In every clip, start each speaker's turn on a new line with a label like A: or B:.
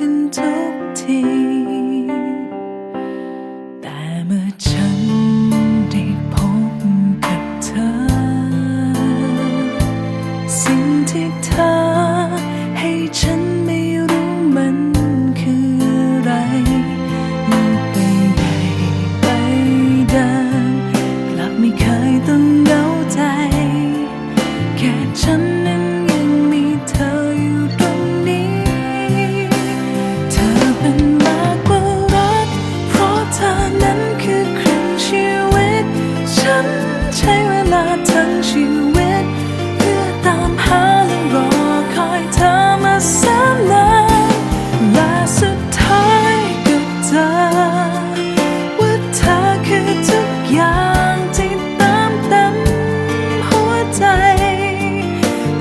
A: can talk ชีวิต เพื่อตามหาและรอคอยเธอมาแสนนานและสุดท้ายก็เจอว่าเธอคือทุกอย่างที่ตามเต็มหัวใจ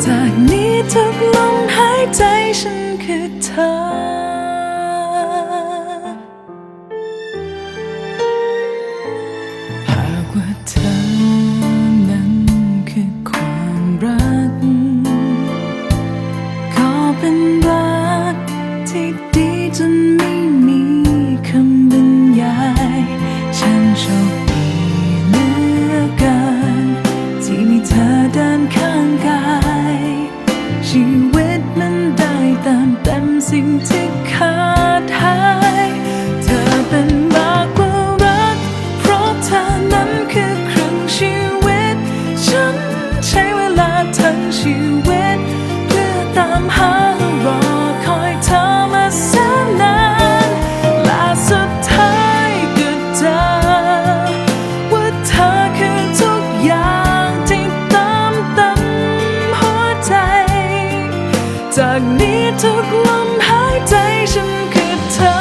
A: จากนี้ทุกลมหายใจฉันคือเธอ frighten me. จากนี้ทุกลมหายใจฉันคือเธอ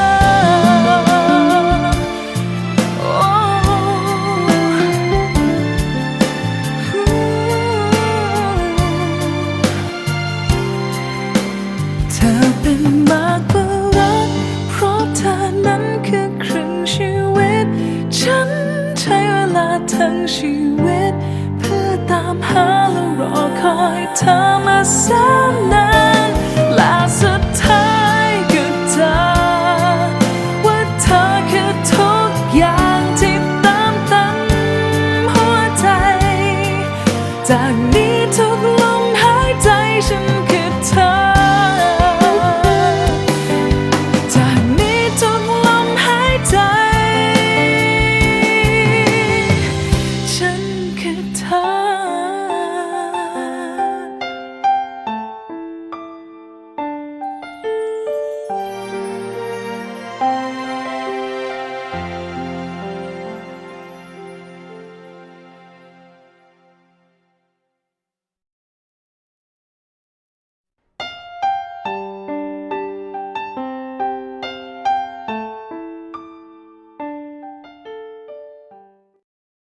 A: เธอเป็นมากกว่ารัก เพราะเธอนั้นคือครึ่งชีวิต ฉันใช้เวลาทั้งชีวิต เพื่อตามหาและรอคอยเธอมาแส 在。